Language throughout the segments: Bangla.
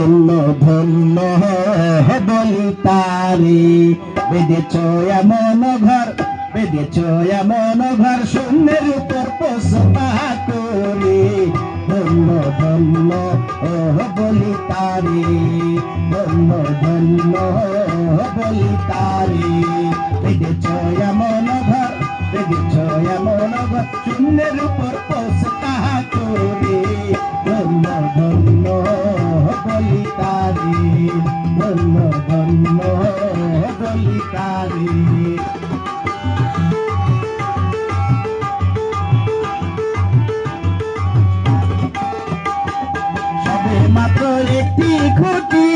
ধন্য ধন্য বলি তারে বেঁধেছ এমন ঘর বেঁধেছ এমন ঘর শূন্যের উপর পোষা করে ধন্য ধন্য বলি তারে ধন্য ধন্য বলি তারে বেঁধেছ এমন ঘর বেঁধেছ এমন ঘর শূন্যের উপর পোষা করে ধন্য ধন্য বলি তারে সবে মাত্র একটি খুঁটি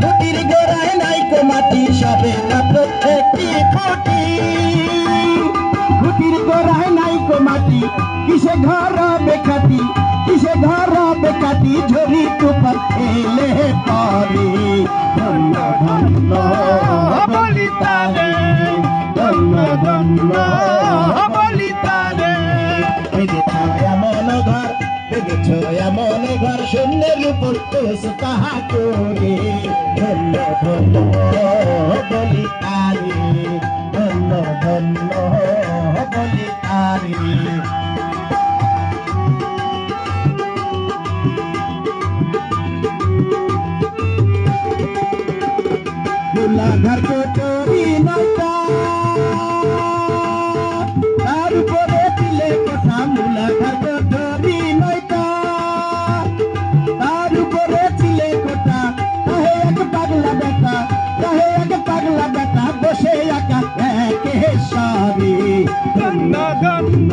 খুঁটির গোড়ায় নাই মাটি সবে মাত্র একটি খুঁটি খুঁটির গোড়ায় নাই মাটি কিসে ঘর ঘর বেখাতি ঝরি তুপার এলে পরে। ধন্য ধন্য বলি ধন্য ধন্য ধন্য ধন্য বলি গোলাঘাট কোটরি নৌকা তার উপরে দিলে কথা মুলাঘাট কোটরি নৌকা তার উপরে ছিলে কোটা তাহে এক পাগলা বেটা, তাহে এক পাগলা বেটা, বসে একা একে সারি ধন্য ধন্য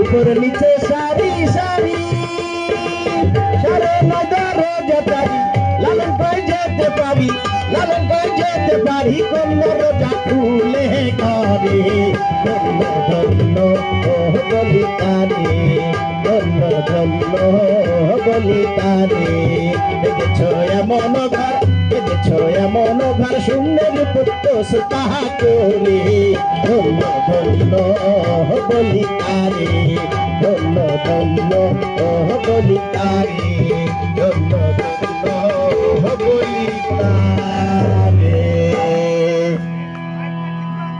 উপর নিচে সারি সারি। সারে নগর গটারি লালন কই যেতে পারি, লালন কই যেতে পারি কোন রোজা খুলে করে এমন ঘর? দেখেছ এমন ঘর শূন্যের পুত্র তাহা করে ধন্য ধন্য বলি তারে ধন্য ধন্য বলি তারে ধন্য